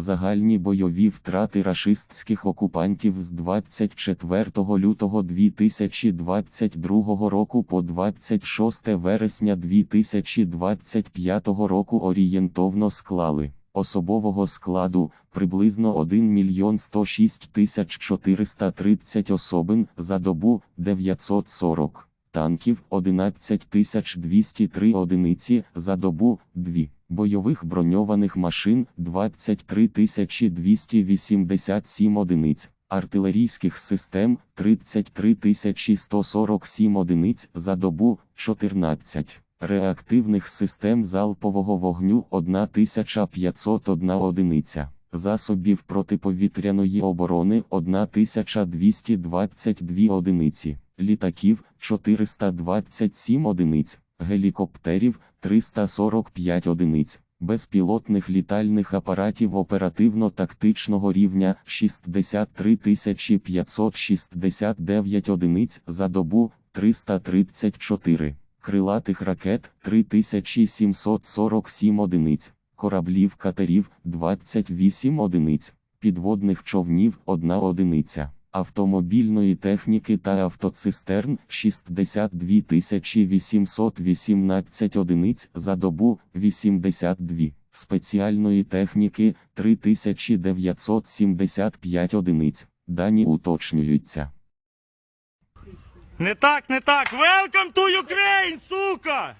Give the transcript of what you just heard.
Загальні бойові втрати рашистських окупантів з 24 лютого 2022 року по 26 вересня 2025 року орієнтовно склали особового складу приблизно 1 мільйон 106 тисяч 430 особин за добу 940 танків 11 203 одиниці за добу 2, бойових броньованих машин 23 287 одиниць, артилерійських систем 33 147 одиниць за добу 14. Реактивних систем залпового вогню 1501 одиниця, засобів протиповітряної оборони 1222 одиниці, літаків 427 одиниць, гелікоптерів 345 одиниць, безпілотних літальних апаратів оперативно-тактичного рівня 63 569 одиниць за добу 334 крилатих ракет 3747 одиниць, кораблів катерів 28 одиниць, підводних човнів 1 одиниця, автомобільної техніки та автоцистерн 62 818 одиниць за добу 82, спеціальної техніки 3975 одиниць, дані уточнюються. Не так, не так. Welcome to Ukraine, сука!